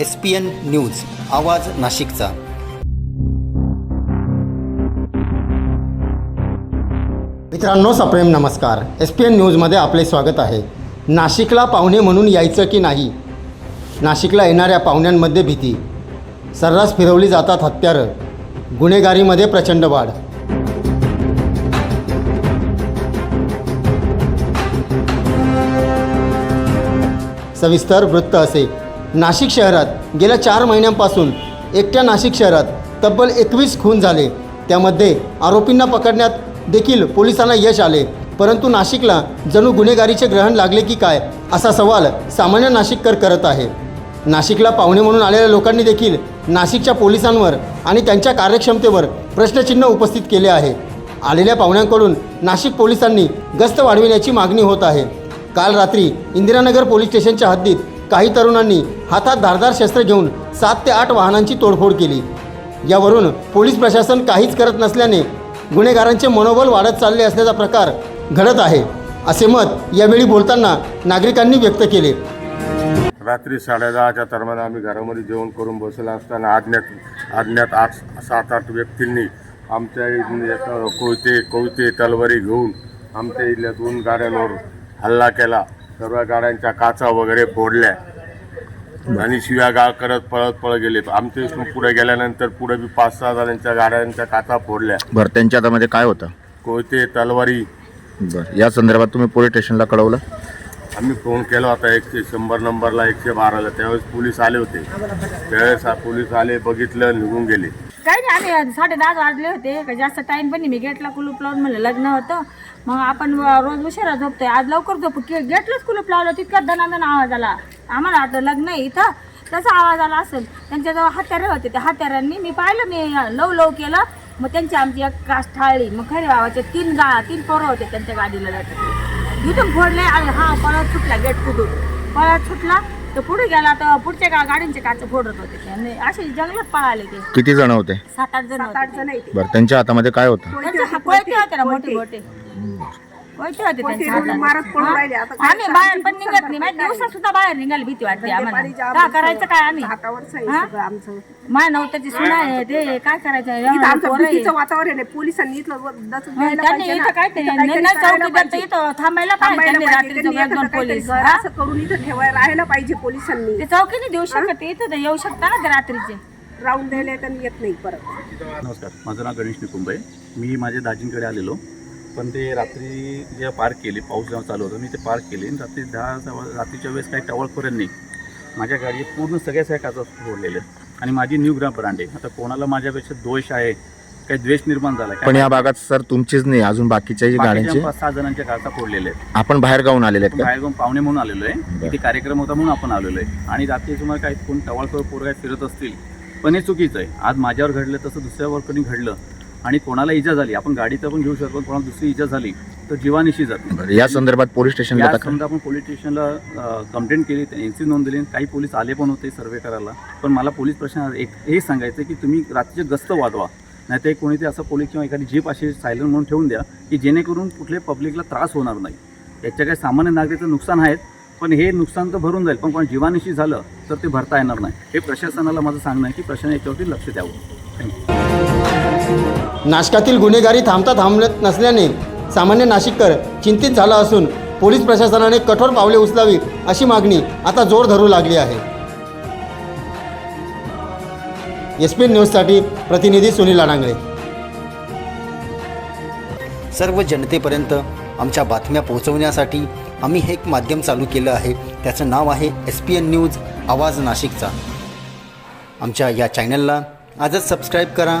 S P N news आवाज नाशिकचा. मित्रांनो सप्रेम नमस्कार. एस पी एन न्यूजमध्ये आपले स्वागत आहे. नाशिकला पाहुणे म्हणून यायचं की नाही? नाशिकला येणाऱ्या पाहुण्यांमध्ये भीती. सर्रास फिरवली जातात हत्यारं. गुन्हेगारीमध्ये प्रचंड वाढ. सविस्तर वृत्त असे. नाशिक शहरात गेल्या चार महिन्यांपासून एकट्या नाशिक शहरात तब्बल एकवीस खून झाले. त्यामध्ये आरोपींना पकडण्यात देखील पोलिसांना यश आले. परंतु नाशिकला जणू गुन्हेगारीचे ग्रहण लागले की काय असा सवाल सामान्य नाशिककर करत आहे. नाशिकला पाहुणे म्हणून आलेल्या लोकांनी देखील नाशिकच्या पोलिसांवर आणि त्यांच्या कार्यक्षमतेवर प्रश्नचिन्ह उपस्थित केले आहे. आलेल्या पाहुण्यांकडून नाशिक पोलिसांनी गस्त वाढविण्याची मागणी होत आहे. काल रात्री इंदिरानगर पोलीस स्टेशनच्या हद्दीत काही तरुणांनी हातात धारदार शस्त्र घेऊन सात ते आठ वाहनांची तोडफोड केली. यावरून पोलीस प्रशासन काहीच करत नसल्याने गुन्हेगारांचे मनोबल वाढत चालले असल्याचा प्रकार घडत आहे असे मत यावेळी बोलताना नागरिकांनी व्यक्त केले. रात्री साडेदहाच्या दरम्यान आम्ही घरामध्ये जेवण करून बसला असताना आज्ञात आज्ञात आठ सात आठ व्यक्तींनी आमच्या इथून कोयते कोयते तलवारी घेऊन आमच्या इथल्यातून गाड्यांवर हल्ला केला. सर्व गाड्यांच्या काचा वगैरे फोडल्या. आणि शिव्या गाळ करत पळत पळत गेले. आमच्या इथून पुढे गेल्यानंतर पुढे बी पाच सहा जणांच्या गाड्यांच्या काचा फोडल्या. बरं त्यांच्या हातामध्ये काय होतं? कोयते तलवारी. बरं या संदर्भात तुम्ही पोलीस स्टेशनला कळवलं? आम्ही फोन केला होता एकशे शंभर नंबरला एकशे बाराला. त्यावेळेस पोलीस आले होते. त्यावेळेस पोलीस आले बघितलं निघून गेले. काही नाही आम्ही साडे दहा वाजले होते. का जास्त टाइम पण नाही. मी गेटला कुलूप लावून म्हणलं लग्न होतं. मग आपण व- रोज उशिरा झोपतोय. आज लवकर झोपू. गेटलाच कुलूप लावलं तितक्यात दनादन आवाज आला. आम्हाला आता लग्न आहे इथं. त्याचा आवाज आला असेल. त्यांच्याजवळ हत्यारे होते. त्या हत्यारांनी मी पाहिलं मी लव लव केलं. मग त्यांची आमची एक कास ठाळली मग खरे बाबाचे तीन गा तीन पोरं होते त्यांच्या गाडीला जातात इथून फोडले आणि हा पळत सुटला गेट फुटून पळत सुटला तर पुढे गेला तर पुढच्या गा गाडींचे काच फोडत होते ते. आणि असे जंगलात पळाले ते. किती जण होते? सात आठ जण होते. बरं त्यांच्या हातामध्ये काय होतं? त्यांचे हा- हा? आम्ही बाहेर पण निघत नाही. माहिती दिवसा सुद्धा बाहेर निघायला भीती वाटते आम्हाला. का करायचं काय आम्ही? हा? माझ्या नवत्याची सुना आहे ते काय करायचं? एवढं आमचं पोरं आहे. भीतीचं वातावरण आहे. पोलिसांनी इथलं दचक मग द्यायला त्यांनी पाहिजे इथं ना. काय ते इथं नाही काहीतरी नाही करायला चौकीत पाहिजे. इथं थांबायला पाहिजे थांबायला त्यांनी पाहिजे. रात्रीचं त्यांनी एक दोन एखादं काहीतरी पोलीस. घर हा? असं करून इथं ठेवायला राहायला पाहिजे पोलिसांनी. ते चौकीने देऊ शकत इथं तर येऊ शकता ना ते रात्रीचे. राऊंड द्यायला त्यांनी येत नाही परत. नमस्कार. माझं नाव गणेश निकुंब मी माझ्या दाजींकडे आलेलो. पण ते रात्री जे पार्क केली पाऊस जेव्हा चालू होता मी ते पार्क केले. रात्री दहा रात्रीच्या वेळेस काही टवळखोऱ्यांनी माझ्या गाडी पूर्ण सगळ्या सगळ्या काचा फोडलेले आणि माझी न्यू ग्राम ब्रांड आहे. आता कोणाला माझ्यापेक्षा दोष आहे काही द्वेष निर्माण झाला पण या भागात सर तुमचीच नाही अजून बाकीच्याही गाड्यांचे? पाच सहा जणांच्या काचा फोडलेल्या आहेत. आपण बाहेर गावून आलेले आहेत बाहेर जाऊन पाहुणे म्हणून आलेलो आहे. इथे कार्यक्रम होता म्हणून आपण आलेलो आहे. आणि रात्री तुम्हाला काही कोण टवाळखोर पोरं काय फिरत असतील पण हे चुकीचं आहे. आज माझ्यावर घडलं तसं दुसऱ्यावर कोणी घडलं आणि कोणाला इजा झाली आपण गाडीचं पण घेऊ शकतो पण कोणाला दुसरी इजा झाली तर जीवानिशी जाते या संदर्भात पोलीस स्टेशनला आपण पोलीस स्टेशनला कंप्लेंट केली एन सी नोंद दिली काही पोलीस आले पण होते सर्वे करायला. पण मला पोलीस प्रश्न एक हे सांगायचं की तुम्ही रात्रीचे गस्त वाढवा नाही तर कोणी ते असं पोलीस किंवा एखादी जीप अशी सायलेंट म्हणून ठेवून द्या की जेणेकरून कुठल्या पब्लिकला त्रास होणार नाही. याच्या काही सामान्य नागरिकचं नुकसान आहेत पण हे नुकसान तर भरून जाईल पण कोण जीवानिशी झालं तर ते भरता येणार नाही. हे प्रशासनाला माझं सांगणं आहे की प्रशासन याच्यावरती लक्ष द्यावं. थँक्यू नाशकातील गुन्हेगारी थांबता थांबत नसल्याने सामान्य नाशिककर चिंतित झाला असून पोलीस प्रशासनाने कठोर पावले उचलावी अशी मागणी आता जोर धरू लागली आहे. एस पी न्यूजसाठी प्रतिनिधी सुनील अडांगळे सर्व जनतेपर्यंत आमच्या बातम्या पोहोचवण्यासाठी आम्ही हे एक माध्यम चालू केलं आहे. त्याचं नाव आहे एस पी एन न्यूज आवाज नाशिकचा. आमच्या या चॅनलला आजच सबस्क्राईब करा.